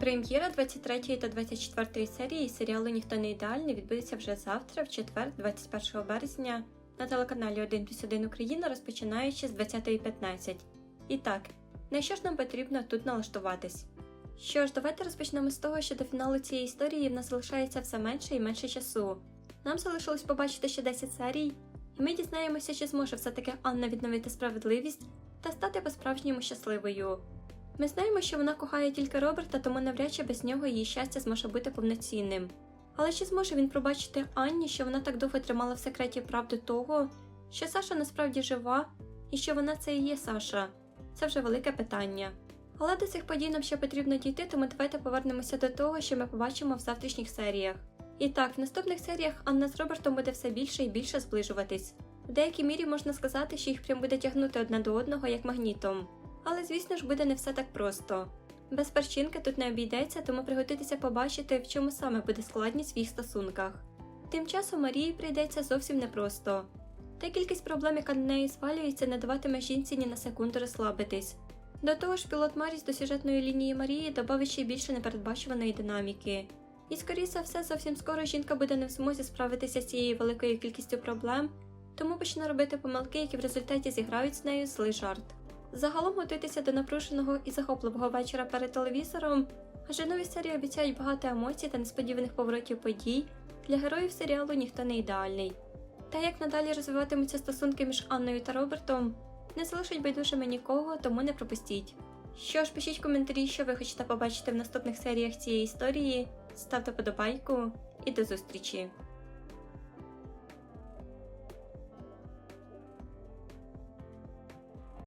Прем'єра 23 та 24 серії серіалу Ніхто не ідеальний відбудеться вже завтра, в четвер, 21 березня, на телеканалі 1 плюс 1 Україна, розпочинаючи з 20.15. І так, на що ж нам потрібно тут налаштуватись? Що ж, давайте розпочнемо з того, що до фіналу цієї історії в нас залишається все менше і менше часу. Нам залишилось побачити ще 10 серій, і ми дізнаємося, чи зможе все-таки Анна відновити справедливість та стати по-справжньому щасливою. Ми знаємо, що вона кохає тільки Роберта, тому навряд чи без нього її щастя зможе бути повноцінним. Але чи зможе він пробачити Анні, що вона так довго тримала в секреті правду того, що Саша насправді жива, і що вона це і є Саша? Це вже велике питання. Але до цих подій нам ще потрібно дійти, тому давайте повернемося до того, що ми побачимо в завтрашніх серіях. І так, в наступних серіях Анна з Робертом буде все більше і більше зближуватись. В деякій мірі можна сказати, що їх прям буде тягнути одне до одного як магнітом. Але звісно ж буде не все так просто. Без перчинки тут не обійдеться, тому приготуйтеся побачити, в чому саме буде складність в їх стосунках. Тим часом Марії прийдеться зовсім непросто. Та кількість проблем, яка на неї звалюється, не даватиме жінці ні на секунду розслабитись. До того ж, пілот Маріс до сюжетної лінії Марії додав ще більше непередбачуваної динаміки. І, скоріше все, зовсім скоро жінка буде не в змозі справитися з цією великою кількістю проблем, тому почне робити помилки, які в результаті зіграють з нею злий жарт. Загалом готуйтеся до напруженого і захопливого вечора перед телевізором, адже нові серії обіцяють багато емоцій та несподіваних поворотів подій. Для героїв серіалу ніхто не ідеальний. Та як надалі розвиватимуться стосунки між Анною та Робертом, не залишить байдужими нікого, тому не пропустіть. Що ж, пишіть коментарі, що ви хочете побачити в наступних серіях цієї історії, ставте подобайку і до зустрічі!